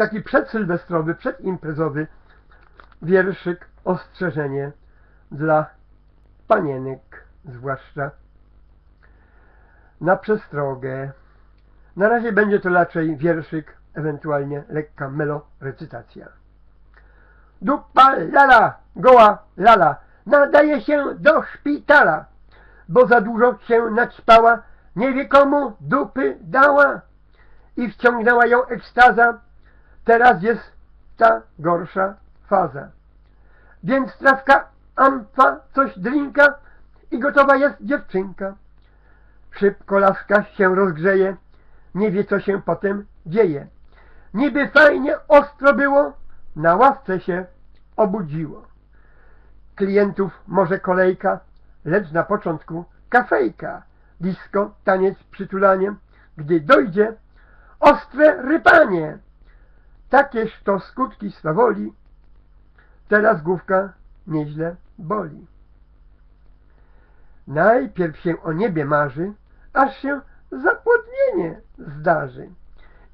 taki przedsylwestrowy, przedimprezowy wierszyk, ostrzeżenie dla panienek zwłaszcza na przestrogę. Na razie będzie to raczej wierszyk, ewentualnie lekka melorecytacja. Dupa lala, goła lala, nadaje się do szpitala, bo za dużo się naćpała, nie wie komu dupy dała i wciągnęła ją ekstaza, teraz jest ta gorsza faza. Więc trawka amfa coś drinka i gotowa jest dziewczynka. Szybko laska się rozgrzeje, nie wie co się potem dzieje. Niby fajnie ostro było, na ławce się obudziło. Klientów może kolejka, lecz na początku kafejka, disco, taniec przytulaniem, gdy dojdzie ostre rypanie. Takież to skutki swawoli, teraz główka nieźle boli. Najpierw się o niebie marzy, aż się zapłodnienie zdarzy.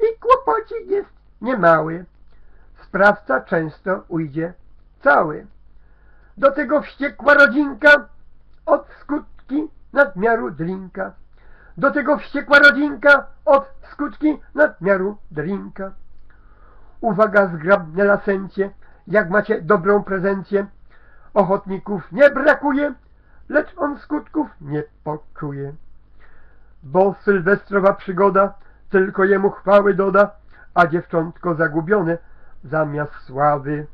I kłopocik jest niemały. Sprawca często ujdzie cały. Do tego wściekła rodzinka od skutki nadmiaru drinka. Do tego wściekła rodzinka od skutki nadmiaru drinka. Uwaga zgrabne lasencie, jak macie dobrą prezencję. Ochotników nie brakuje, lecz on skutków nie poczuje. Bo sylwestrowa przygoda tylko jemu chwały doda, a dziewczątko zagubione zamiast sławy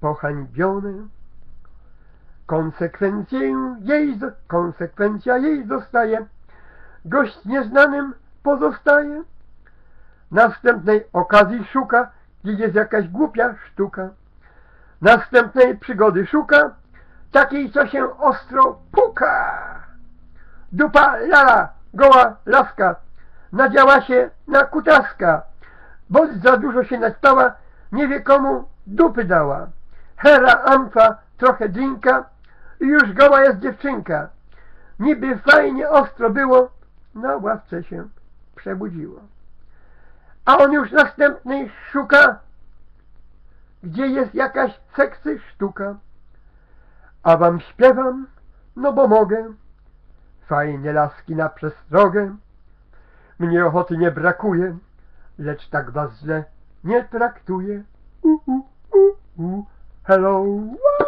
pohańbione. Konsekwencję jej, konsekwencja jej zostaje, gość nieznanym pozostaje. Następnej okazji szuka, gdzie jest jakaś głupia sztuka. Następnej przygody szuka, takiej co się ostro puka. Dupa lala, goła laska, nadziała się na kutaska, bo za dużo się naćpała, nie wie komu dupy dała. Hera amfa, trochę drinka i już goła jest dziewczynka. Niby fajnie ostro było, na ławce się przebudziło. A on już następnej szuka, gdzie jest jakaś seksy sztuka. A wam śpiewam, no bo mogę, fajnie laski na przestrogę. Mnie ochoty nie brakuje, lecz tak was źle nie traktuję. Uh, uh. Hello, Wah, hello.